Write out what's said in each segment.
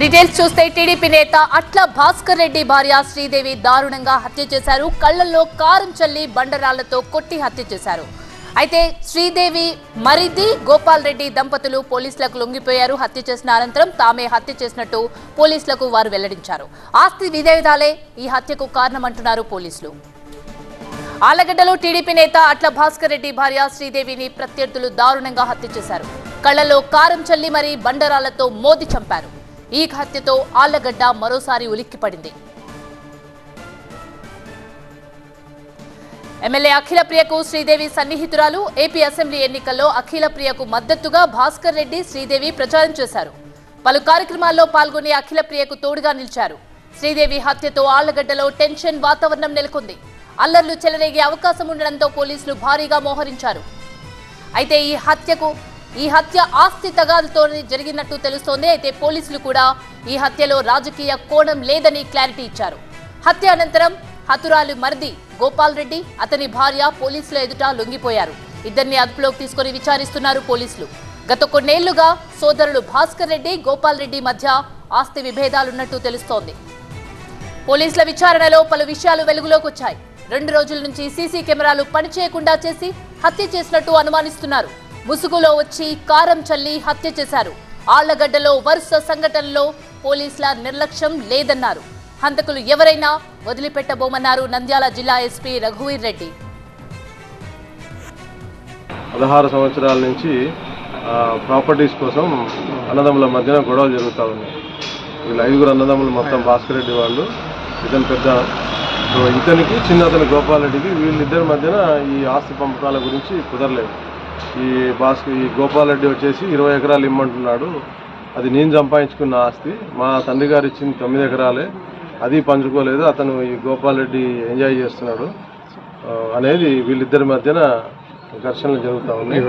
Details చూస్తే TDP నేత అట్ల భాస్కర్ రెడ్డి భార్య శ్రీదేవి దారుణంగా హత్య చేశారు. కళ్ళలో కారం చల్లి బండరాళ్ళతో కొట్టి హత్య చేశారు. అయితే శ్రీదేవి మరిది గోపాల్ రెడ్డి దంపతులు పోలీసులకు లొంగిపోయారు. హత్య చేసిన అనంతరం తామే హత్య చేసినట్టు పోలీసులకు వారు వెల్లడించారు. ఆస్తి విధేవిధాలే ఈ హత్యకు కారణమంటున్నారు పోలీసులు. ఆలగడ్డలో టీడీపీ నేత అట్ల భాస్కర్ రెడ్డి భార్య శ్రీదేవిని ప్రత్యర్థులు దారుణంగా హత్య చేశారు. కళ్ళలో కారం చల్లి మరీ బండరాళ్ళతో మోది చంపారు. ఈ హత్యతో ఆళ్ళగడ్డ మరోసారి ఉలిక్కిపడింది. ఎమ్మెల్యే అఖిలప్రియకు శ్రీదేవి సన్నిహితురాలు ఏపీ అసెంబ్లీ ఎన్నికల్లో అఖిల ప్రియకు మద్దతుగా భాస్కర్ రెడ్డి శ్రీదేవి ప్రచారం చేశారు. పలు కార్యక్రమాల్లో పాల్గొని అఖిలప్రియకు తోడుగా నిలిచారు. శ్రీదేవి హత్యతో ఆళ్ళగడ్డలో టెన్షన్ వాతావరణం నెలకొంది. అల్లర్లు చెలరేగే అవకాశం ఉండడంతో పోలీసులు భారీగా మోహరించారు. అయితే ఈ హత్యకు ఈ హత్య ఆస్తి తగాదుతోనే జరిగినట్టు తెలుస్తోంది. అయితే పోలీసులు కూడా ఈ హత్యలో రాజకీయ కోణం లేదని క్లారిటీ ఇచ్చారు. హత్య అనంతరం హతురాలు మరిది గోపాల్ రెడ్డి అతని భార్య పోలీసుల ఎదుట లొంగిపోయారు. ఇద్దరిని అదుపులోకి తీసుకొని విచారిస్తున్నారు పోలీసులు. గత కొన్నేళ్ళుగా సోదరులు భాస్కర్ రెడ్డి గోపాల్ రెడ్డి మధ్య ఆస్తి విభేదాలున్నట్టు తెలుస్తోంది. పోలీసుల విచారణలో పలు విషయాలు వెలుగులోకి వచ్చాయి. రెండు రోజుల నుంచి సీసీ కెమెరాలు పనిచేయకుండా చేసి హత్య చేసినట్టు అనుమానిస్తున్నారు. ముసుగులో వచ్చి కారం చల్లి హత్య చేశారు. ఆళ్ళగడ్డలో వరుస సంఘటనలో పోలీసుల నిర్లక్ష్యం లేదన్నారు. హంతకులు ఎవరైనా వదిలిపెట్టబోమన్నారు నంద్యాల జిల్లా ఎస్పీ రఘువీర్ రెడ్డి. పదహారు సంవత్సరాల నుంచి ఆ, ప్రాపర్టీస్ కోసం అన్నదమ్ముల మధ్యన గొడవలు జరుగుతూ ఉన్నాయి. వీళ్ళు ఐదుగురు అన్నదమ్ములు మొత్తం భాస్కర్ రెడ్డి వాళ్ళు ఇతను పెద్ద ఇతనికి చిన్న అతని గోపాల్ రెడ్డికి వీళ్ళిద్దరి మధ్యన ఈ ఆస్తి పంపకాల గురించి కుదరలేదు. ఈ భాస్కర్ ఈ గోపాల్ రెడ్డి వచ్చేసి ఇరవై ఎకరాలు ఇమ్మంటున్నాడు. అది నేను సంపాదించుకున్న ఆస్తి. మా తండ్రి గారు ఇచ్చింది తొమ్మిది ఎకరాలే. అది పంచుకోలేదు. అతను ఈ గోపాల్ రెడ్డి ఎంజాయ్ చేస్తున్నాడు. అనేది వీళ్ళిద్దరి మధ్యన ఘర్షణలు జరుగుతూ ఉన్నాయి.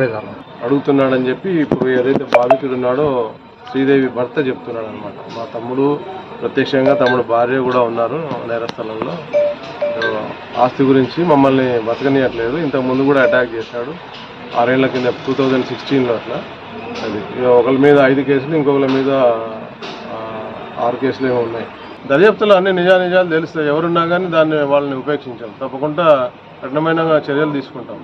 అడుగుతున్నాడని చెప్పి ఇప్పుడు ఏదైతే బాధితుడు ఉన్నాడో శ్రీదేవి భర్త చెప్తున్నాడు అనమాట మా తమ్ముడు ప్రత్యక్షంగా తమ్ముడు భార్య కూడా ఉన్నారు నేరస్థలంలో. ఆస్తి గురించి మమ్మల్ని బతకనియట్లేదు. ఇంతకు ముందు కూడా అటాక్ చేశాడు. ఆరేళ్ళ కింద టూ థౌజండ్ సిక్స్టీన్లో అట్లా. అది ఒకళ్ళ మీద ఐదు కేసులు ఇంకొకళ్ళ మీద ఆరు కేసులు ఏమో ఉన్నాయి. దర్యాప్తులో అన్ని నిజానిజాలు తెలుస్తాయి. ఎవరున్నా కానీ దాన్ని వాళ్ళని ఉపేక్షించాం తప్పకుండా కఠినమైన చర్యలు తీసుకుంటాం.